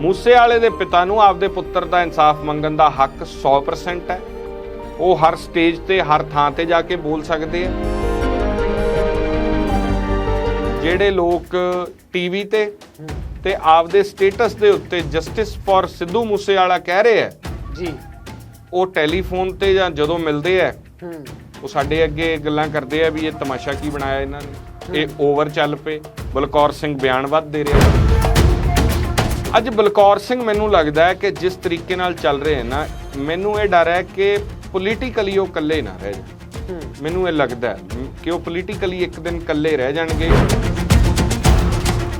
ਮੂਸੇ ਵਾਲੇ ਦੇ ਪਿਤਾ ਨੂੰ ਆਪਦੇ ਪੁੱਤਰ ਦਾ ਇਨਸਾਫ ਮੰਗਣ ਦਾ ਹੱਕ 100% ਹੈ। ਉਹ ਹਰ ਸਟੇਜ ਤੇ ਹਰ ਥਾਂ ਤੇ ਜਾ ਕੇ ਬੋਲ ਸਕਦੇ ਆ। ਜਿਹੜੇ ਲੋਕ ਟੀਵੀ ਤੇ ਤੇ ਆਪਦੇ ਸਟੇਟਸ ਦੇ ਉੱਤੇ ਜਸਟਿਸ ਫॉर ਸਿੱਧੂ ਮੂਸੇਵਾਲਾ ਕਹਿ ਰਹੇ ਆ ਜੀ। ਉਹ ਟੈਲੀਫੋਨ ਤੇ ਜਾਂ ਜਦੋਂ ਮਿਲਦੇ ਆ ਉਹ ਸਾਡੇ ਅੱਗੇ ਗੱਲਾਂ ਕਰਦੇ ਆ ਵੀ ਇਹ ਤਮਾਸ਼ਾ ਕੀ ਬਣਾਇਆ ਇਹਨਾਂ ਨੇ। ਇਹ ਓਵਰ ਚੱਲ ਪਏ। ਬਲਕੌਰ ਸਿੰਘ ਬਿਆਨ ਵੱਧ ਦੇ ਰਿਹਾ। ਅੱਜ ਬਲਕੌਰ ਸਿੰਘ ਮੈਨੂੰ ਲੱਗਦਾ ਹੈ ਕਿ ਜਿਸ ਤਰੀਕੇ ਨਾਲ ਚੱਲ ਰਹੇ ਹਨ ਨਾ ਮੈਨੂੰ ਇਹ ਡਰ ਹੈ ਕਿ ਪੋਲੀਟੀਕਲੀ ਉਹ ਇਕੱਲੇ ਨਾ ਰਹਿ ਜਾਣ। ਮੈਨੂੰ ਇਹ ਲੱਗਦਾ ਹੈ ਕਿ ਉਹ ਪੋਲੀਟੀਕਲੀ ਇੱਕ ਦਿਨ ਇਕੱਲੇ ਰਹਿ ਜਾਣਗੇ।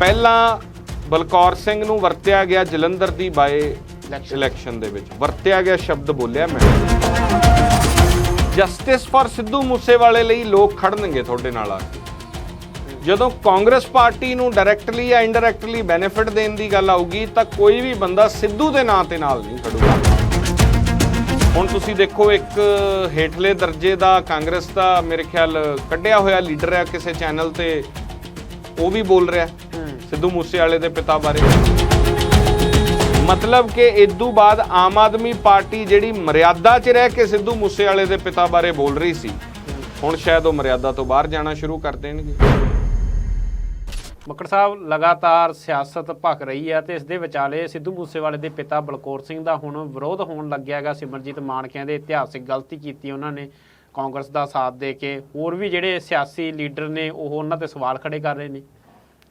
ਪਹਿਲਾਂ ਬਲਕੌਰ ਸਿੰਘ ਨੂੰ ਵਰਤਿਆ ਗਿਆ ਜਲੰਧਰ ਦੀ ਬਾਏ. ਇਲੈਕਸ਼ਨ ਦੇ ਵਿੱਚ। ਵਰਤਿਆ ਗਿਆ ਸ਼ਬਦ ਬੋਲਿਆ ਮੈਂ। ਜਸਟਿਸ ਫॉर ਸਿੱਧੂ ਮੂਸੇਵਾਲੇ ਲਈ ਲੋਕ ਖੜਨਗੇ ਤੁਹਾਡੇ ਨਾਲ ਆ ਕੇ। ਜਦੋਂ ਕਾਂਗਰਸ ਪਾਰਟੀ ਨੂੰ ਡਾਇਰੈਕਟਲੀ ਜਾਂ ਇਨਡਾਇਰੈਕਟਲੀ ਬੈਨੀਫਿਟ ਦੇਣ ਦੀ ਗੱਲ ਆਊਗੀ ਤਾਂ ਕੋਈ ਵੀ ਬੰਦਾ ਸਿੱਧੂ ਦੇ ਨਾਂ ਤੇ ਨਾਲ ਨਹੀਂ ਖੜੂਗਾ। ਹੁਣ ਤੁਸੀਂ ਦੇਖੋ ਇੱਕ ਹੇਠਲੇ ਦਰਜੇ ਦਾ ਕਾਂਗਰਸ ਦਾ ਮੇਰੇ ਖਿਆਲ ਕੱਢਿਆ ਹੋਇਆ ਲੀਡਰ ਹੈ ਕਿਸੇ ਚੈਨਲ ਤੇ ਉਹ ਵੀ ਬੋਲ ਰਿਹਾ। ਸਿੱਧੂ ਮੂਸੇਵਾਲੇ ਦੇ ਪਿਤਾ ਬਾਰੇ। ਮਤਲਬ ਕਿ ਇਦੋਂ ਬਾਅਦ ਆਮ ਆਦਮੀ ਪਾਰਟੀ ਜਿਹੜੀ ਮਰਿਆਦਾ 'ਚ ਰਹਿ ਕੇ ਸਿੱਧੂ ਮੂਸੇਵਾਲੇ ਦੇ ਪਿਤਾ ਬਾਰੇ ਬੋਲ ਰਹੀ ਸੀ ਹੁਣ ਸ਼ਾਇਦ ਉਹ ਮਰਿਆਦਾ ਤੋਂ ਬਾਹਰ ਜਾਣਾ ਸ਼ੁਰੂ ਕਰ ਦੇਣਗੇ। ਮੱਕੜ ਸਾਹਿਬ ਲਗਾਤਾਰ ਸਿਆਸਤ ਭਖ ਰਹੀ ਹੈ ਤੇ ਇਸ ਦੇ ਵਿਚਾਲੇ ਸਿੱਧੂ ਮੂਸੇਵਾਲੇ ਦੇ ਪਿਤਾ ਬਲਕੌਰ ਸਿੰਘ ਦਾ ਹੁਣ ਵਿਰੋਧ ਹੋਣ ਲੱਗਿਆ ਹੈਗਾ। ਸਿਮਰਜੀਤ ਮਾਨ ਕਹਿੰਦੇ ਇਤਿਹਾਸਿਕ ਗਲਤੀ ਕੀਤੀ ਉਹਨਾਂ ਨੇ ਕਾਂਗਰਸ ਦਾ ਸਾਥ ਦੇ ਕੇ। ਹੋਰ ਵੀ ਜਿਹੜੇ ਸਿਆਸੀ ਲੀਡਰ ਨੇ ਉਹ ਉਹਨਾਂ ਤੇ ਸਵਾਲ ਖੜੇ ਕਰ ਰਹੇ ਨੇ।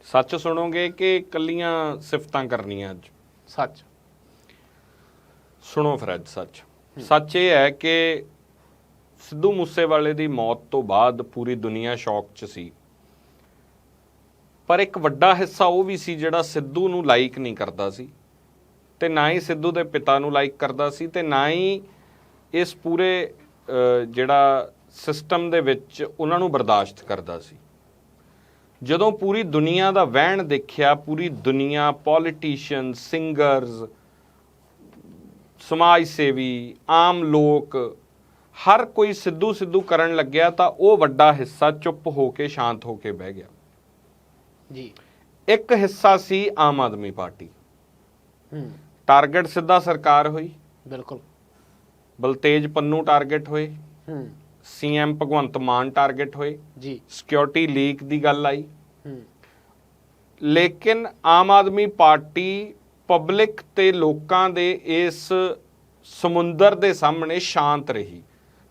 ਸੱਚ ਸੁਣੋਗੇ ਕਿ ਕੱਲੀਆਂ ਸਿਫਤਾਂ ਕਰਨੀਆਂ ਅੱਜ? ਸੱਚ। ਸੁਣੋ ਫਿਰ ਅੱਜ ਸੱਚ। ਸੱਚ ਇਹ ਹੈ ਕਿ ਸਿੱਧੂ ਮੂਸੇਵਾਲੇ ਦੀ ਮੌਤ ਤੋਂ ਬਾਅਦ ਪੂਰੀ ਦੁਨੀਆ ਸ਼ੌਕ 'ਚ ਸੀ। ਪਰ ਇੱਕ ਵੱਡਾ ਹਿੱਸਾ ਉਹ ਵੀ ਸੀ ਜਿਹੜਾ ਸਿੱਧੂ ਨੂੰ ਲਾਈਕ ਨਹੀਂ ਕਰਦਾ ਸੀ ਤੇ ਨਾ ਹੀ ਸਿੱਧੂ ਦੇ ਪਿਤਾ ਨੂੰ ਲਾਈਕ ਕਰਦਾ ਸੀ ਤੇ ਨਾ ਹੀ ਇਸ ਪੂਰੇ ਜਿਹੜਾ ਸਿਸਟਮ ਦੇ ਵਿੱਚ ਉਹਨਾਂ ਨੂੰ ਬਰਦਾਸ਼ਤ ਕਰਦਾ ਸੀ। ਜਦੋਂ ਪੂਰੀ ਦੁਨੀਆ ਦਾ ਵਹਿਣ ਦੇਖਿਆ, ਪੂਰੀ ਦੁਨੀਆ ਪੋਲੀਟੀਸ਼ੀਅਨ ਸਿੰਗਰਸ ਸਮਾਜ ਸੇਵੀ, ਆਮ ਲੋਕ, ਹਰ ਕੋਈ ਸਿੱਧੂ ਸਿੱਧੂ ਕਰਨ ਲੱਗਿਆ ਤਾਂ ਉਹ ਵੱਡਾ ਹਿੱਸਾ ਚੁੱਪ ਹੋ ਕੇ, ਸ਼ਾਂਤ ਹੋ ਕੇ ਬਹਿ ਗਿਆ। ਜੀ। ਇੱਕ ਹਿੱਸਾ ਸੀ ਆਮ ਆਦਮੀ ਪਾਰਟੀ। ਹੂੰ। ਟਾਰਗੇਟ ਸਿੱਧਾ ਸਰਕਾਰ ਹੋਈ। ਬਿਲਕੁਲ। ਬਲਤੇਜ ਪੰਨੂ ਟਾਰਗੇਟ ਹੋਏ। ਹੂੰ। ਸੀਐਮ ਭਗਵੰਤ ਮਾਨ ਟਾਰਗੇਟ ਹੋਏ। ਜੀ। ਸਿਕਿਉਰਿਟੀ ਲੀਕ ਦੀ ਗੱਲ ਆਈ। ਹੂੰ। ਲੇਕਿਨ ਆਮ ਆਦਮੀ ਪਾਰਟੀ ਪਬਲਿਕ ਤੇ ਲੋਕਾਂ ਦੇ ਇਸ ਸਮੁੰਦਰ ਦੇ ਸਾਹਮਣੇ ਸ਼ਾਂਤ ਰਹੀ।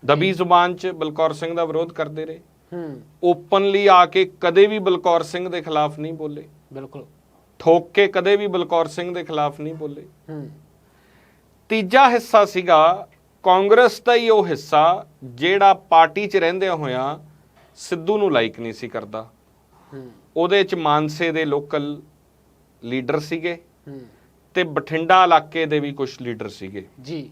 ਦਬੀ ਜ਼ੁਬਾਨ 'ਚ ਬਲਕੌਰ ਸਿੰਘ ਦਾ ਵਿਰੋਧ ਕਰਦੇ ਰਹੇ। ਓਪਨਲੀ ਆ ਕੇ ਕਦੇ ਵੀ ਬਲਕੌਰ ਸਿੰਘ ਦੇ ਖਿਲਾਫ ਨਹੀਂ ਬੋਲੇ। ਬਿਲਕੁਲ। ਠੋਕ ਕੇ ਕਦੇ ਵੀ ਬਲਕੌਰ ਸਿੰਘ ਦੇ ਖਿਲਾਫ ਨਹੀਂ ਬੋਲੇ। ਤੀਜਾ ਹਿੱਸਾ ਸੀਗਾ ਕਾਂਗਰਸ ਦਾ ਹੀ ਉਹ ਹਿੱਸਾ ਜਿਹੜਾ ਪਾਰਟੀ 'ਚ ਰਹਿੰਦਿਆਂ ਹੋਇਆਂ ਸਿੱਧੂ ਨੂੰ ਲਾਈਕ ਨਹੀਂ ਸੀ ਕਰਦਾ। ਉਹਦੇ 'ਚ ਮਾਨਸੇ ਦੇ ਲੋਕਲ ਲੀਡਰ ਸੀਗੇ ਤੇ ਬਠਿੰਡਾ ਇਲਾਕੇ ਦੇ ਵੀ ਕੁਝ ਲੀਡਰ ਸੀਗੇ। ਜੀ।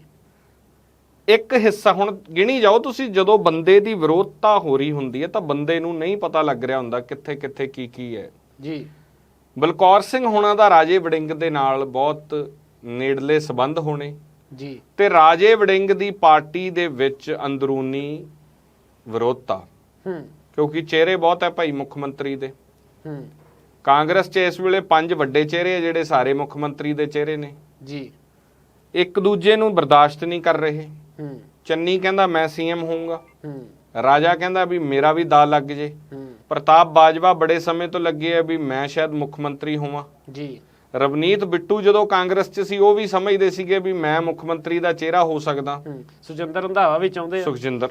ਇੱਕ ਹਿੱਸਾ ਹੁਣ ਗਿਣੀ ਜਾਓ ਤੁਸੀਂ ਜਦੋਂ ਬੰਦੇ ਦੀ ਵਿਰੋਧਤਾ ਹੋ ਰਹੀ ਹੁੰਦੀ ਹੈ ਤਾਂ ਬੰਦੇ ਨੂੰ ਨਹੀਂ ਪਤਾ ਲੱਗ ਰਿਹਾ ਹੁੰਦਾ ਕਿੱਥੇ ਕਿੱਥੇ ਕੀ ਕੀ ਹੈ। ਜੀ। ਬਲਕੌਰ ਸਿੰਘ ਹੋਣਾ ਦਾ ਰਾਜੇ ਵੜਿੰਗ ਦੇ ਨਾਲ ਬਹੁਤ ਨੇੜਲੇ ਸਬੰਧ ਹੋਣੇ ਜੀ। ਤੇ ਰਾਜੇ ਵੜਿੰਗ ਦੀ ਪਾਰਟੀ ਦੇ ਵਿੱਚ ਅੰਦਰੂਨੀ ਵਿਰੋਧਤਾ। ਹੂੰ। ਕਿਉਂਕਿ ਚਿਹਰੇ ਬਹੁਤ ਹੈ ਭਾਈ ਮੁੱਖ ਮੰਤਰੀ ਦੇ। ਹੂੰ। ਕਾਂਗਰਸ 'ਚ ਇਸ ਵੇਲੇ ਪੰਜ ਵੱਡੇ ਚਿਹਰੇ ਆ ਜਿਹੜੇ ਸਾਰੇ ਮੁੱਖ ਮੰਤਰੀ ਦੇ ਚਿਹਰੇ ਨੇ। ਜੀ। ਇੱਕ ਦੂਜੇ ਨੂੰ ਬਰਦਾਸ਼ਤ ਨਹੀਂ ਕਰ ਰਹੇ। ਹੂੰ। ਚੰਨੀ ਕਹਿੰਦਾ ਮੈਂ ਸੀਐਮ ਹੋਊਂਗਾ। ਹੂੰ। ਰਾਜਾ ਕਹਿੰਦਾ ਵੀ ਮੇਰਾ ਵੀ ਦਾ ਲੱਗ ਜੇ। ਹੂੰ। ਪ੍ਰਤਾਪ ਬਾਜਵਾ ਬੜੇ ਸਮੇਂ ਤੋਂ ਲੱਗੇ ਆ ਵੀ ਮੈਂ ਸ਼ਾਇਦ ਮੁੱਖ ਮੰਤਰੀ ਹੋਵਾਂ। ਜੀ। ਰਵਨੀਤ ਬਿੱਟੂ ਜਦੋਂ ਕਾਂਗਰਸ 'ਚ ਸੀ ਉਹ ਵੀ ਸਮਝਦੇ ਸੀਗੇ ਵੀ ਮੈਂ ਮੁੱਖ ਮੰਤਰੀ ਦਾ ਚਿਹਰਾ ਹੋ ਸਕਦਾ। ਹੂੰ। ਸੁਜਿੰਦਰ ਰੰਧਾਵਾ ਵੀ ਚਾਹੁੰਦੇ ਆ। ਸੁਖਜਿੰਦਰ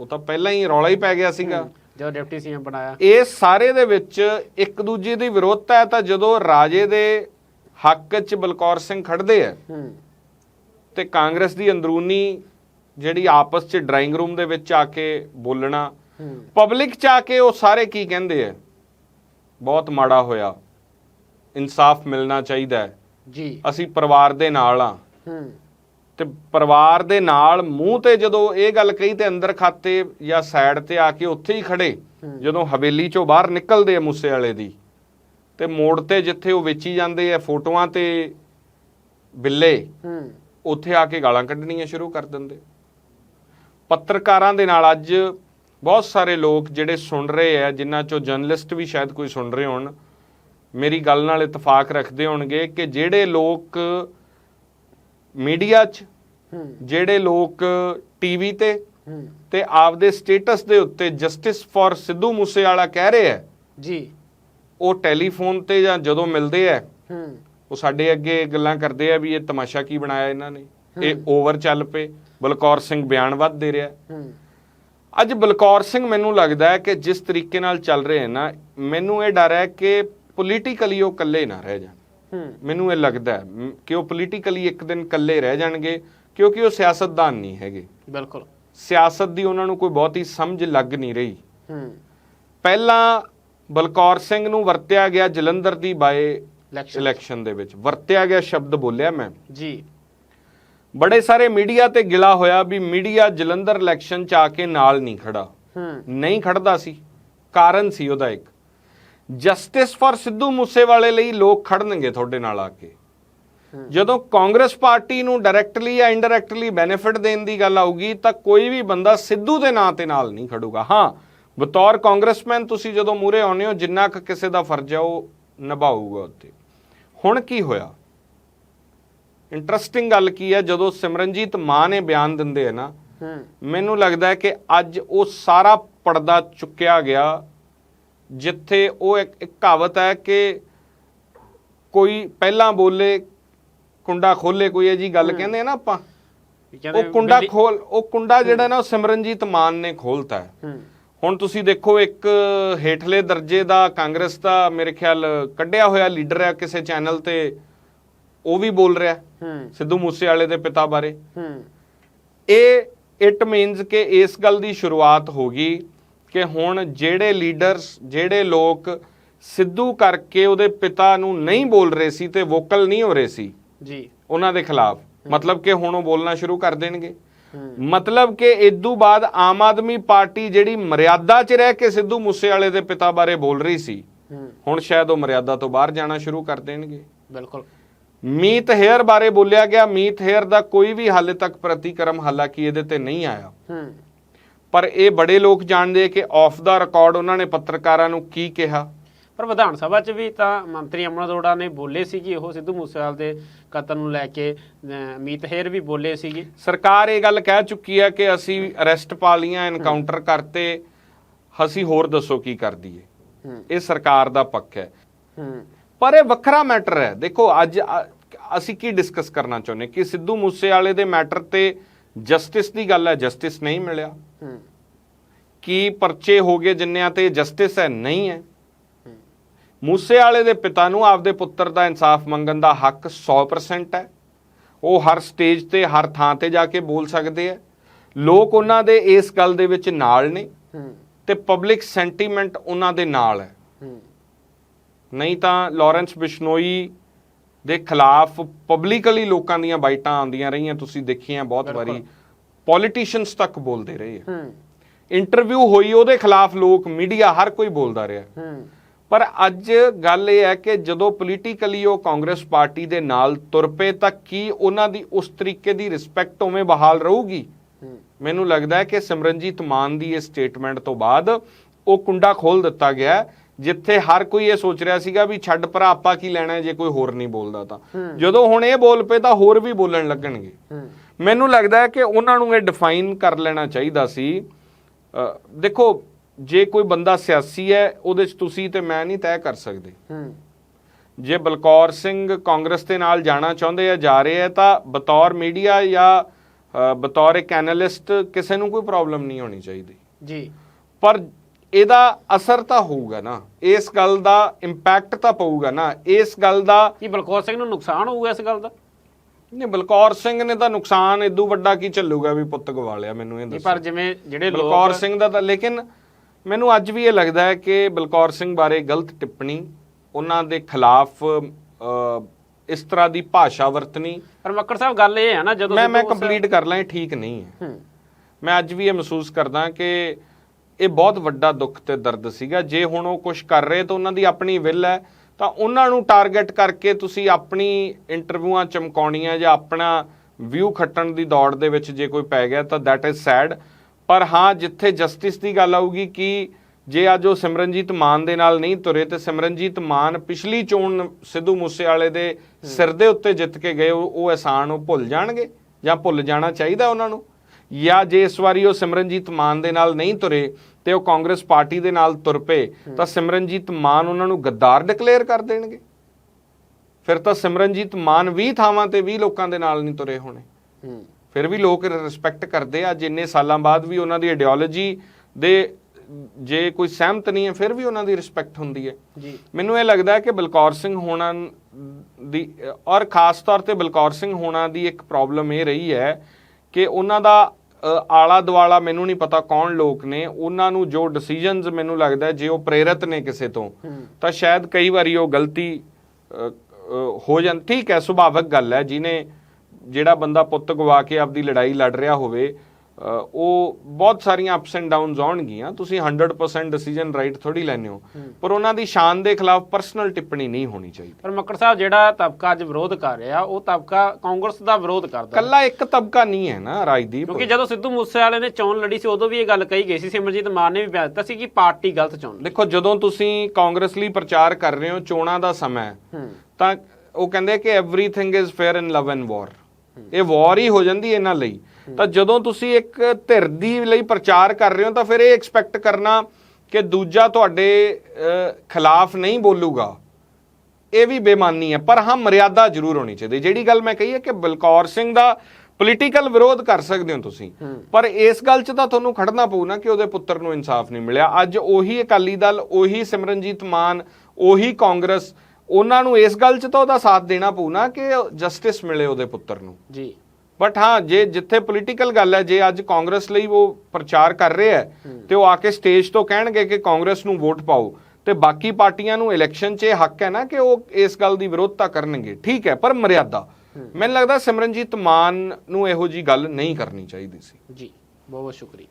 ਉਹ ਤਾਂ ਪਹਿਲਾਂ ਹੀ ਰੌਲਾ ਹੀ ਪੈ ਗਿਆ ਸੀਗਾ। ਜਦੋਂ ਡਿਪਟੀ ਸੀਐਮ ਬਣਾਇਆ। ਇਹ ਸਾਰੇ ਦੇ ਵਿੱਚ ਇੱਕ ਦੂਜੇ ਦੀ ਵਿਰੋਧਤਾ ਹੈ ਤਾਂ ਜਦੋਂ ਰਾਜੇ ਦੇ ਹੱਕ 'ਚ ਬਲਕੌਰ ਸਿੰਘ ਖੜਦੇ ਆ ਹੂੰ। ਤੇ ਕਾਂਗਰਸ ਦੀ ਅੰਦਰੂਨੀ ਜਿਹੜੀ ਆਪਸ 'ਚ ਡਰਾਇੰਗ ਰੂਮ ਦੇ ਵਿੱਚ ਆ ਕੇ ਬੋਲਣਾ। ਪਬਲਿਕ 'ਚ ਆ ਕੇ ਉਹ ਸਾਰੇ ਕੀ ਕਹਿੰਦੇ ਆ? ਬਹੁਤ ਮਾੜਾ ਹੋਇਆ। ਇਨਸਾਫ ਮਿਲਣਾ ਚਾਹੀਦਾ ਹੈ। ਜੀ। ਅਸੀਂ ਪਰਿਵਾਰ ਦੇ ਨਾਲ ਆ ਹੂੰ। ਤੇ ਪਰਿਵਾਰ ਦੇ ਨਾਲ ਮੂੰਹ ਤੇ ਜਦੋਂ ਇਹ ਗੱਲ ਕਹੀ ਤੇ ਅੰਦਰ ਖਾਤੇ ਜਾਂ ਸਾਈਡ ਤੇ ਆ ਕੇ ਉੱਥੇ ਹੀ ਖੜੇ। ਜਦੋਂ ਹਵੇਲੀ ਚੋਂ ਬਾਹਰ ਨਿਕਲਦੇ ਆ ਮੂਸੇ ਵਾਲੇ ਦੀ। ਤੇ ਮੋੜ ਤੇ ਜਿੱਥੇ ਉਹ ਵੇਚੀ ਜਾਂਦੇ ਆ ਫੋਟੋਆਂ ਤੇ ਬਿੱਲੇ ਹੂੰ। ਉੱਥੇ ਆ ਕੇ ਗਾਲਾਂ ਕੱਢਣੀਆਂ ਸ਼ੁਰੂ ਕਰ ਦਿੰਦੇ। ਪੱਤਰਕਾਰਾਂ ਦੇ ਨਾਲ ਅੱਜ ਬਹੁਤ ਸਾਰੇ ਲੋਕ ਜਿਹੜੇ ਸੁਣ ਰਹੇ ਆ ਜਿਨ੍ਹਾਂ ਚੋਂ ਜਰਨਲਿਸਟ ਵੀ ਸ਼ਾਇਦ ਕੋਈ ਸੁਣ ਰਹੇ ਹੋਣ ਮੇਰੀ ਗੱਲ ਨਾਲ ਇਤਫਾਕ ਰੱਖਦੇ ਹੋਣਗੇ ਕਿ ਜਿਹੜੇ ਲੋਕ ਮੀਡੀਆ 'ਚ ਜਿਹੜੇ ਲੋਕ ਟੀਵੀ ਤੇ ਤੇ ਆਪਦੇ ਸਟੇਟਸ ਦੇ ਉੱਤੇ ਜਸਟਿਸ ਫॉर ਸਿੱਧੂ ਮੂਸੇਵਾਲਾ ਕਹਿ ਰਹੇ ਆ ਜੀ। ਉਹ ਟੈਲੀਫੋਨ ਤੇ ਜਾਂ ਜਦੋਂ ਮਿਲਦੇ ਆ ਹੂੰ। ਉਹ ਸਾਡੇ ਅੱਗੇ ਗੱਲਾਂ ਕਰਦੇ ਆ ਵੀ ਇਹ ਤਮਾਸ਼ਾ ਕੀ ਬਣਾਇਆ ਇਹਨਾਂ ਨੇ। ਇਹ ਓਵਰ ਚੱਲ ਪਏ। ਬਲਕੌਰ ਸਿੰਘ ਬਿਆਨ ਵੱਧ ਦੇ ਰਿਹਾ। ਅੱਜ ਬਲਕੌਰ ਸਿੰਘ ਮੈਨੂੰ ਲੱਗਦਾ ਹੈ ਕਿ ਜਿਸ ਤਰੀਕੇ ਨਾਲ ਚੱਲ ਰਹੇ ਨਾ ਮੈਨੂੰ ਇਹ ਡਰ ਹੈ ਕਿ ਪੋਲੀਟੀਕਲੀ ਉਹ ਇਕੱਲੇ ਨਾ ਰਹਿ ਜਾਣ। ਮੈਨੂੰ ਇਹ ਲੱਗਦਾ ਹੈ ਕਿ ਉਹ ਪੋਲੀਟੀਕਲੀ ਇੱਕ ਦਿਨ ਇਕੱਲੇ ਰਹਿ ਜਾਣਗੇ ਕਿਉਂਕਿ ਉਹ ਸਿਆਸਤਦਾਨ ਨਹੀਂ ਹੈਗੇ। ਬਿਲਕੁਲ। ਸਿਆਸਤ ਦੀ ਉਹਨਾਂ ਨੂੰ ਕੋਈ ਬਹੁਤੀ ਸਮਝ ਲੱਗ ਨਹੀਂ ਰਹੀ। ਪਹਿਲਾਂ ਬਲਕੌਰ ਸਿੰਘ ਨੂੰ ਵਰਤਿਆ ਗਿਆ ਜਲੰਧਰ ਦੀ ਬਾਏ ਇਲੈਕਸ਼ਨ ਦੇ ਵਿੱਚ। ਵਰਤਿਆ ਗਿਆ ਸ਼ਬਦ ਬੋਲਿਆ ਮੈਂ। ਜੀ। ਬੜੇ ਸਾਰੇ ਮੀਡੀਆ ਤੇ ਗਿਲਾ ਹੋਇਆ ਵੀ ਮੀਡੀਆ ਜਲੰਧਰ ਇਲੈਕਸ਼ਨ ਚ ਆ ਕੇ ਨਾਲ ਨਹੀਂ ਖੜਾ। ਨਹੀਂ ਖੜਦਾ ਸੀ। ਕਾਰਨ ਸੀ ਉਹਦਾ ਇੱਕ। ਜਸਟਿਸ ਫॉर ਸਿੱਧੂ ਮੂਸੇਵਾਲੇ ਲਈ ਲੋਕ ਖੜਨਗੇ ਤੁਹਾਡੇ ਨਾਲ ਆ ਕੇ। ਜਦੋਂ ਕਾਂਗਰਸ ਪਾਰਟੀ ਨੂੰ ਡਾਇਰੈਕਟਲੀ ਜਾਂ ਇਨਡਾਇਰੈਕਟਲੀ ਬੈਨੀਫਿਟ ਦੇਣ ਦੀ ਗੱਲ ਆਊਗੀ ਤਾਂ ਕੋਈ ਵੀ ਬੰਦਾ ਸਿੱਧੂ ਦੇ ਨਾਂ ਤੇ ਨਾਲ ਨਹੀਂ ਖੜੂਗਾ। ਹਾਂ ਬਤੌਰ ਕਾਂਗਰਸਮੈਨ ਤੁਸੀਂ ਜਦੋਂ ਮੂਰੇ ਆਉਨੇ ਹੋ ਜਿੰਨਾ ਕੁ ਕਿਸੇ ਦਾ ਫਰਜ਼ ਹੈ ਉਹ ਨਿਭਾਊਗਾ ਉੱਤੇ। ਹੁਣ ਕੀ ਹੋਇਆ? ਇੰਟਰਸਟਿੰਗ ਗੱਲ ਕੀ ਹੈ ਜਦੋਂ ਸਿਮਰਨਜੀਤ ਮਾਨ ਨੇ ਬਿਆਨ ਦਿੰਦੇ ਆ ਨਾ ਮੈਨੂੰ ਲੱਗਦਾ ਹੈ ਕਿ ਅੱਜ ਉਹ ਸਾਰਾ ਪਰਦਾ ਚੁੱਕਿਆ ਗਿਆ ਜਿੱਥੇ ਉਹ ਇੱਕ ਇੱਕ ਕਹਾਵਤ ਹੈ ਕਿ ਕੋਈ ਪਹਿਲਾਂ ਬੋਲੇ ਕੁੰਡਾ ਖੋਲੇ ਕੋਈ ਇਹ ਜੀ ਗੱਲ ਕਹਿੰਦੇ ਆ ਨਾ ਆਪਾਂ। ਉਹ ਕੁੰਡਾ ਖੋਲ ਉਹ ਕੁੰਡਾ ਜਿਹੜਾ ਨਾ ਉਹ ਸਿਮਰਨਜੀਤ ਮਾਨ ਨੇ ਖੋਲਤਾ ਹੁਣ ਤੁਸੀਂ ਦੇਖੋ ਇੱਕ ਹੇਠਲੇ ਦਰਜੇ ਦਾ ਕਾਂਗਰਸ ਦਾ ਮੇਰੇ ਖਿਆਲ ਕੱਢਿਆ ਹੋਇਆ ਲੀਡਰ ਹੈ ਕਿਸੇ ਚੈਨਲ ਤੇ ਉਹ ਵੀ ਬੋਲ ਰਿਹਾ ਸਿੱਧੂ ਮੂਸੇਵਾਲੇ ਦੇ ਪਿਤਾ ਬਾਰੇ। ਹੂੰ। ਇਹ ਇਟ ਮੀਨਸ ਕਿ ਇਸ ਗੱਲ ਦੀ ਸ਼ੁਰੂਆਤ ਹੋ ਗਈ ਕਿ ਹੁਣ ਜਿਹੜੇ ਲੀਡਰਸ ਜਿਹੜੇ ਲੋਕ ਸਿੱਧੂ ਕਰਕੇ ਉਹਦੇ ਪਿਤਾ ਨੂੰ ਨਹੀਂ ਬੋਲ ਰਹੇ ਸੀ ਤੇ ਵੋਕਲ ਨਹੀਂ ਹੋ ਰਹੇ ਸੀ ਜੀ। ਉਹਨਾਂ ਦੇ ਖਿਲਾਫ। ਮਤਲਬ ਕਿ ਹੁਣ ਉਹ ਬੋਲਣਾ ਸ਼ੁਰੂ ਕਰ ਦੇਣਗੇ। ਮਤਲਬ ਕਿ ਇਦੋਂ ਬਾਅਦ ਆਮ ਆਦਮੀ ਪਾਰਟੀ ਜਿਹੜੀ ਮਰਿਆਦਾ 'ਚ ਰਹਿ ਕੇ ਸਿੱਧੂ ਮੂਸੇਵਾਲੇ ਦੇ ਪਿਤਾ ਬਾਰੇ ਬੋਲ ਰਹੀ ਸੀ ਹੁਣ ਸ਼ਾਇਦ ਉਹ ਮਰਿਆਦਾ ਤੋਂ ਬਾਹਰ ਜਾਣਾ ਸ਼ੁਰੂ ਕਰ ਦੇਣਗੇ। ਬਿਲਕੁਲ। ਮੀਤ ਹੇਅਰ ਬਾਰੇ ਬੋਲਿਆ ਗਿਆ। ਮੀਤ ਹੇਅਰ ਦਾ ਕੋਈ ਵੀ ਹਾਲੇ ਤੱਕ ਪ੍ਰਤੀਕਰਮ ਹਾਲਾਂਕਿ ਇਹਦੇ ਤੇ ਨਹੀਂ ਆਇਆ। ਹੂੰ। ਪਰ ਇਹ ਬੜੇ ਲੋਕ ਜਾਣਦੇ ਕਿ ਆਫ ਦਾ ਰਿਕਾਰਡ ਉਹਨਾਂ ਨੇ ਪੱਤਰਕਾਰਾਂ ਨੂੰ ਕੀ ਕਿਹਾ। ਪਰ ਵਿਧਾਨ ਸਭਾ 'ਚ ਵੀ ਤਾਂ ਮੰਤਰੀ ਅਮਨ ਅਰੋੜਾ ਨੇ ਬੋਲੇ ਸੀ ਕਿ ਉਹ ਸਿੱਧੂ ਮੂਸੇਵਾਲ ਦੇ ਕਤਲ ਨੂੰ ਲੈ ਕੇ ਮੀਤ ਹੇਰ ਵੀ ਬੋਲੇ ਸੀਗੇ। ਸਰਕਾਰ ਇਹ ਗੱਲ ਕਹਿ ਚੁੱਕੀ ਹੈ ਕਿ ਅਸੀਂ ਅਰੈਸਟ ਪਾ ਲੀਆਂ ਐਨਕਾਊਂਟਰ ਕਰਤੇ ਅਸੀਂ ਹੋਰ ਦੱਸੋ ਕੀ ਕਰ ਦਈਏ ਇਹ ਸਰਕਾਰ ਦਾ ਪੱਖ ਹੈ। ਹੂੰ। ਪਰ ਇਹ ਵੱਖਰਾ ਮੈਟਰ ਹੈ। ਦੇਖੋ ਅੱਜ ਅਸੀਂ ਕੀ ਡਿਸਕਸ ਕਰਨਾ ਚਾਹੁੰਦੇ ਕਿ ਸਿੱਧੂ ਮੂਸੇਵਾਲੇ ਦੇ ਮੈਟਰ ਤੇ ਜਸਟਿਸ ਦੀ ਗੱਲ ਹੈ ਜਸਟਿਸ ਨਹੀਂ ਮਿਲਿਆ। ਕੀ ਪਰਚੇ ਹੋ ਗਏ ਜਿੰਨਿਆਂ ਤੇ ਜਸਟਿਸ ਹੈ? ਨਹੀਂ ਹੈ। ਮੂਸੇਵਾਲੇ ਦੇ ਪਿਤਾ ਨੂੰ ਆਪਦੇ ਪੁੱਤਰ ਦਾ ਇਨਸਾਫ ਮੰਗਣ ਦਾ ਹੱਕ 100% ਹੈ। ਉਹ ਹਰ ਸਟੇਜ ਤੇ ਹਰ ਥਾਂ ਤੇ ਜਾ ਕੇ ਬੋਲ ਸਕਦੇ ਆ ਲੋਕ ਉਹਨਾਂ ਦੇ ਇਸ ਗੱਲ ਦੇ ਵਿੱਚ ਨਾਲ ਨੇ ਤੇ ਪਬਲਿਕ ਸੈਂਟੀਮੈਂਟ ਉਹਨਾਂ ਦੇ ਨਾਲ ਹੂੰ। ਨਹੀਂ ਤਾਂ ਲਾਰੈਂਸ ਬਿਸ਼ਨੋਈ ਦੇ ਖਿਲਾਫ ਪਬਲਿਕਲੀ ਲੋਕਾਂ ਦੀਆਂ ਬਾਈਟਾਂ ਆਉਂਦੀਆਂ ਰਹੀਆਂ ਤੁਸੀਂ ਦੇਖੀਆਂ ਬਹੁਤ। ਵਾਰੀ। ਪੋਲੀਟੀਸ਼ੀਅਨਸ ਤੱਕ ਬੋਲਦੇ ਰਹੇ ਹੂੰ। ਇੰਟਰਵਿਊ ਹੋਈ ਉਹਦੇ ਖਿਲਾਫ ਲੋਕ ਮੀਡੀਆ ਹਰ ਕੋਈ ਬੋਲਦਾ ਰਿਹਾ। ਹੂੰ। ਪਰ ਅੱਜ ਗੱਲ ਇਹ ਹੈ ਕਿ ਜਦੋਂ ਪੋਲੀਟੀਕਲੀ ਉਹ ਕਾਂਗਰਸ ਪਾਰਟੀ ਦੇ ਨਾਲ ਤੁਰ ਪਏ ਤਾਂ ਕੀ ਉਹਨਾਂ ਦੀ ਉਸ ਤਰੀਕੇ ਦੀ ਰਿਸਪੈਕਟ ਉਵੇਂ ਬਹਾਲ ਰਹੂਗੀ? ਮੈਨੂੰ ਲੱਗਦਾ ਹੈ ਕਿ ਸਿਮਰਨਜੀਤ ਮਾਨ ਦੀ ਇਹ ਸਟੇਟਮੈਂਟ ਤੋਂ ਬਾਅਦ ਉਹ ਕੁੰਡਾ ਖੋਲ ਦਿੱਤਾ ਗਿਆ ਹੈ, ਜਿੱਥੇ ਹਰ ਕੋਈ ਇਹ ਸੋਚ ਰਿਹਾ ਸੀਗਾ ਵੀ ਛੱਡ ਭਰਾ ਆਪਾਂ ਕੀ ਲੈਣਾ ਜੇ ਕੋਈ ਹੋਰ ਨਹੀਂ ਬੋਲਦਾ ਤਾਂ। ਜਦੋਂ ਹੁਣ ਇਹ ਬੋਲ ਪਏ ਤਾਂ ਹੋਰ ਵੀ ਬੋਲਣ ਲੱਗਣਗੇ। ਮੈਨੂੰ ਲੱਗਦਾ ਹੈ ਕਿ ਉਹਨਾਂ ਨੂੰ ਇਹ ਡਿਫਾਈਨ ਕਰ ਲੈਣਾ ਚਾਹੀਦਾ ਸੀ। ਦੇਖੋ ਜੇ ਕੋਈ ਬੰਦਾ ਸਿਆਸੀ ਹੈ ਉਹਦੇ 'ਚ ਤੁਸੀਂ ਤੇ ਮੈਂ ਨਹੀਂ ਤੈਅ ਕਰ ਸਕਦੇ। ਜੇ ਬਲਕੌਰ ਸਿੰਘ ਕਾਂਗਰਸ ਦੇ ਨਾਲ ਜਾਣਾ ਚਾਹੁੰਦੇ ਆ ਜਾ ਰਹੇ ਆ ਤਾਂ ਬਤੌਰ ਮੀਡੀਆ ਜਾਂ ਬਤੌਰ ਇੱਕ ਐਨਾਲਿਸਟ ਕਿਸੇ ਨੂੰ ਕੋਈ ਪ੍ਰੋਬਲਮ ਨਹੀਂ ਹੋਣੀ ਚਾਹੀਦੀ। ਜੀ। ਪਰ ਇਹਦਾ ਅਸਰ ਤਾਂ ਹੋਊਗਾ ਨਾ। ਇਸ ਗੱਲ ਦਾ ਇੰਪੈਕਟ ਤਾਂ ਪਊਗਾ ਨਾ। ਇਸ ਗੱਲ ਦਾ ਕੀ ਬਲਕੌਰ ਸਿੰਘ ਨੂੰ ਨੁਕਸਾਨ ਹੋਊਗਾ ਇਸ ਗੱਲ ਦਾ? ਨਹੀਂ ਬਲਕੌਰ ਸਿੰਘ ਨੇ ਤਾਂ ਨੁਕਸਾਨ ਇਦੋਂ ਵੱਡਾ ਕੀ ਚੱਲੂਗਾ ਵੀ ਪੁੱਤ ਗਵਾ ਲਿਆ ਮੈਨੂੰ ਇਹ ਦੱਸੋ। ਪਰ ਜਿਵੇਂ ਜਿਹੜੇ ਲੋਕ ਬਲਕੌਰ ਸਿੰਘ ਦਾ ਤਾਂ ਲੇਕਿਨ ਮੈਨੂੰ ਅੱਜ ਵੀ ਇਹ ਲੱਗਦਾ ਹੈ ਕਿ ਬਲਕੌਰ ਸਿੰਘ ਬਾਰੇ ਗਲਤ ਟਿੱਪਣੀ ਉਹਨਾਂ ਦੇ ਖਿਲਾਫ ਇਸ ਤਰ੍ਹਾਂ ਦੀ ਭਾਸ਼ਾ ਵਰਤਣੀ। ਪਰ ਮੱਕੜ ਸਾਹਿਬ ਗੱਲ ਇਹ ਹੈ ਨਾ ਜਦੋਂ ਮੈਂ ਮੈਂ ਕੰਪਲੀਟ ਕਰ ਲਾਂ ਇਹ ਠੀਕ ਨਹੀਂ ਹੂੰ। ਮੈਂ ਅੱਜ ਵੀ ਇਹ ਮਹਿਸੂਸ ਕਰਦਾ ਕਿ ਇਹ ਬਹੁਤ ਵੱਡਾ ਦੁੱਖ ਤੇ ਦਰਦ ਸੀਗਾ। ਜੇ ਹੁਣ ਉਹ ਕੁਝ ਕਰ ਰਹੇ ਤਾਂ ਉਹਨਾਂ ਦੀ ਆਪਣੀ ਵਿਲ ਹੈ। ਤਾਂ ਉਹਨਾਂ ਨੂੰ ਟਾਰਗੇਟ ਕਰਕੇ ਤੁਸੀਂ ਆਪਣੀ ਇੰਟਰਵਿਊਆਂ ਚਮਕਾਉਣੀਆਂ ਜਾਂ ਆਪਣਾ ਵਿਊ ਖੱਟਣ ਦੀ ਦੌੜ ਦੇ ਵਿੱਚ ਜੇ ਕੋਈ ਪੈ ਗਿਆ ਤਾਂ ਦੈਟ ਇਜ਼ ਸੈਡ ਪਰ ਹਾਂ, ਜਿੱਥੇ ਜਸਟਿਸ ਦੀ ਗੱਲ ਆਊਗੀ ਕਿ ਜੇ ਅੱਜ ਉਹ ਸਿਮਰਨਜੀਤ ਮਾਨ ਦੇ ਨਾਲ ਨਹੀਂ ਤੁਰੇ ਤੇ ਸਿਮਰਨਜੀਤ ਮਾਨ ਪਿਛਲੀ ਚੋਣ ਸਿੱਧੂ ਮੂਸੇਵਾਲੇ ਦੇ ਸਿਰ ਦੇ ਉੱਤੇ ਜਿੱਤ ਕੇ ਗਏ, ਉਹ ਉਹ ਅਹਿਸਾਨ ਉਹ ਭੁੱਲ ਜਾਣਗੇ ਜਾਂ ਭੁੱਲ ਜਾਣਾ ਚਾਹੀਦਾ ਉਹਨਾਂ ਨੂੰ? ਜਾਂ ਜੇ ਇਸ ਵਾਰੀ ਉਹ ਸਿਮਰਨਜੀਤ ਮਾਨ ਦੇ ਨਾਲ ਨਹੀਂ ਤੁਰੇ ਤੇ ਉਹ ਕਾਂਗਰਸ ਪਾਰਟੀ ਦੇ ਨਾਲ ਤੁਰ ਪਏ ਤਾਂ ਸਿਮਰਨਜੀਤ ਮਾਨ ਉਹਨਾਂ ਨੂੰ ਗੱਦਾਰ ਡਿਕਲੇਅਰ ਕਰ ਦੇਣਗੇ। ਫਿਰ ਤਾਂ ਸਿਮਰਨਜੀਤ ਮਾਨ 20 ਥਾਵਾਂ ਤੇ 20 ਲੋਕਾਂ ਦੇ ਨਾਲ ਨਹੀਂ ਤੁਰੇ ਹੋਣੇ। ਫਿਰ ਵੀ ਲੋਕ ਰਿਸਪੈਕਟ ਕਰਦੇ ਆ ਜਿੰਨੇ ਸਾਲਾਂ ਬਾਅਦ ਵੀ ਉਹਨਾਂ ਦੀ ਆਈਡੀਓਲੋਜੀ ਦੇ ਜੇ ਕੋਈ ਸਹਿਮਤ ਨਹੀਂ ਹੈ ਫਿਰ ਵੀ ਉਹਨਾਂ ਦੀ ਰਿਸਪੈਕਟ ਹੁੰਦੀ ਹੈ। ਜੀ। ਮੈਨੂੰ ਇਹ ਲੱਗਦਾ ਹੈ ਕਿ ਬਲਕੌਰ ਸਿੰਘ ਹੋਣਾ ਦੀ ਔਰ ਖਾਸ ਤੌਰ ਤੇ ਬਲਕੌਰ ਸਿੰਘ ਹੋਣਾ ਦੀ ਇੱਕ ਪ੍ਰੋਬਲਮ ਇਹ ਰਹੀ ਹੈ ਕਿ ਉਹਨਾਂ ਦਾ ਆਲਾ ਦੁਆਲਾ ਮੈਨੂੰ ਨਹੀਂ ਪਤਾ ਕੌਣ ਲੋਕ ਨੇ ਉਹਨਾਂ ਨੂੰ ਜੋ ਡਿਸੀਜਨਸ ਮੈਨੂੰ ਲੱਗਦਾ ਜੇ ਉਹ ਪ੍ਰੇਰਿਤ ਨੇ ਕਿਸੇ ਤੋਂ ਤਾਂ ਸ਼ਾਇਦ ਕਈ ਵਾਰੀ ਉਹ ਗਲਤੀ ਹੋ ਜਾਂ ਠੀਕ ਹੈ ਸੁਭਾਵਿਕ ਗੱਲ ਹੈ ਜਿਨੇ ਜਿਹੜਾ ਬੰਦਾ ਪੁੱਤ ਗਵਾ ਕੇ ਆਪਦੀ ਲੜਾਈ ਲੜ ਰਿਹਾ ਹੋਵੇ ਉਹ ਬਹੁਤ ਸਾਰੀਆਂ ਅਪਸ ਐਂਡ ਡਾਊਨਸ ਆਉਣਗੀਆਂ। ਤੁਸੀਂ 100% ਡਿਸੀਜਨ ਰਾਈਟ ਥੋੜੀ ਲੈਣੇ ਹੋ। ਪਰ ਉਹਨਾਂ ਦੀ ਸ਼ਾਨ ਦੇ ਖਿਲਾਫ ਪਰਸਨਲ ਟਿੱਪਣੀ ਨਹੀਂ ਹੋਣੀ ਚਾਹੀਦੀ। ਪਰ ਮੱਕੜ ਸਾਹਿਬ ਜਿਹੜਾ ਤਬਕਾ ਅੱਜ ਵਿਰੋਧ ਕਰ ਰਿਹਾ ਉਹ ਤਬਕਾ ਕਾਂਗਰਸ ਦਾ ਵਿਰੋਧ ਕਰਦਾ। ਕੱਲਾ ਇੱਕ ਤਬਕਾ ਨਹੀਂ ਹੈ ਨਾ ਰਾਜਦੀਪ। ਕਿਉਂਕਿ ਜਦੋਂ ਸਿੱਧੂ ਮੂਸੇਵਾਲੇ ਨੇ ਚੋਣ ਲੜੀ ਸੀ ਉਦੋਂ ਵੀ ਇਹ ਗੱਲ ਕਹੀ ਗਈ ਸੀ ਸਿਮਰਜੀਤ ਮਾਨ ਨੇ ਵੀ ਬਿਆਨ ਦਿੱਤਾ ਸੀ ਕਿ ਪਾਰਟੀ ਗਲਤ ਚੁਣ ਦੇਖੋ ਜਦੋਂ ਤੁਸੀਂ ਕਾਂਗਰਸ ਲਈ ਪ੍ਰਚਾਰ ਕਰ ਰਹੇ ਹੋ ਚੋਣਾਂ ਦਾ ਸਮਾਂ ਤਾਂ ਉਹ ਕਹਿੰਦੇ ਕਿ everything is fair in love and war ਇਹ ਵਾਰ ਹੀ ਹੋ ਜਾਂਦੀ ਇਹਨਾਂ ਲਈ। ਤਾਂ ਜਦੋਂ ਤੁਸੀਂ ਇੱਕ ਧਿਰ ਦੀ ਲਈ ਪ੍ਰਚਾਰ ਕਰ ਰਹੇ ਹੋ ਤਾਂ ਫਿਰ ਇਹ ਐਕਸਪੈਕਟ ਕਰਨਾ ਕਿ ਦੂਜਾ ਤੁਹਾਡੇ ਖਿਲਾਫ ਨਹੀਂ ਬੋਲੂਗਾ। ਇਹ ਵੀ ਬੇਮਾਨੀ ਹੈ ਪਰ ਹਾਂ ਮਰਿਆਦਾ ਜ਼ਰੂਰ ਹੋਣੀ ਚਾਹੀਦੀ। ਜਿਹੜੀ ਗੱਲ ਮੈਂ ਕਹੀ ਹੈ ਕਿ ਬਲਕੌਰ ਸਿੰਘ ਦਾ ਪੋਲੀਟੀਕਲ ਵਿਰੋਧ ਕਰ ਸਕਦੇ ਹੋ ਤੁਸੀਂ ਪਰ ਇਸ ਗੱਲ 'ਚ ਤਾਂ ਤੁਹਾਨੂੰ ਖੜਨਾ ਪਊ ਨਾ ਕਿ ਉਹਦੇ ਪੁੱਤਰ ਨੂੰ ਇਨਸਾਫ ਨਹੀਂ ਮਿਲਿਆ। ਅੱਜ ਉਹੀ ਅਕਾਲੀ ਦਲ ਉਹੀ ਸਿਮਰਨਜੀਤ ਮਾਨ ਉਹੀ ਕਾਂਗਰਸ ਉਹਨਾਂ ਨੂੰ ਇਸ ਗੱਲ 'ਚ ਤਾਂ ਉਹਦਾ ਸਾਥ ਦੇਣਾ ਪਊ ਨਾ ਕਿ ਜਸਟਿਸ ਮਿਲੇ ਉਹਦੇ ਪੁੱਤਰ ਨੂੰ। ਜੀ। ਬਟ ਹਾਂ ਜੇ ਜਿੱਥੇ ਪੋਲੀਟੀਕਲ ਗੱਲ ਹੈ ਜੇ ਅੱਜ ਕਾਂਗਰਸ ਲਈ ਉਹ ਪ੍ਰਚਾਰ ਕਰ ਰਿਹਾ ਹੈ ਤੇ ਉਹ ਆ ਕੇ ਸਟੇਜ ਤੋਂ ਕਹਿਣਗੇ ਕਿ ਕਾਂਗਰਸ ਨੂੰ ਵੋਟ ਪਾਓ। ਤੇ ਬਾਕੀ ਪਾਰਟੀਆਂ ਨੂੰ ਇਲੈਕਸ਼ਨ 'ਚ ਹੱਕ ਹੈ ਨਾ ਕਿ ਉਹ ਇਸ ਗੱਲ ਦੀ ਵਿਰੋਧਤਾ ਕਰਨਗੇ। ਠੀਕ ਹੈ ਪਰ ਮਰਿਆਦਾ। ਮੈਨੂੰ ਲੱਗਦਾ ਸਿਮਰਨਜੀਤ ਮਾਨ ਨੂੰ ਇਹੋ ਜੀ ਗੱਲ ਨਹੀਂ ਕਰਨੀ ਚਾਹੀਦੀ ਸੀ। ਜੀ ਬਹੁਤ ਬਹੁਤ ਸ਼ੁਕਰੀਆ।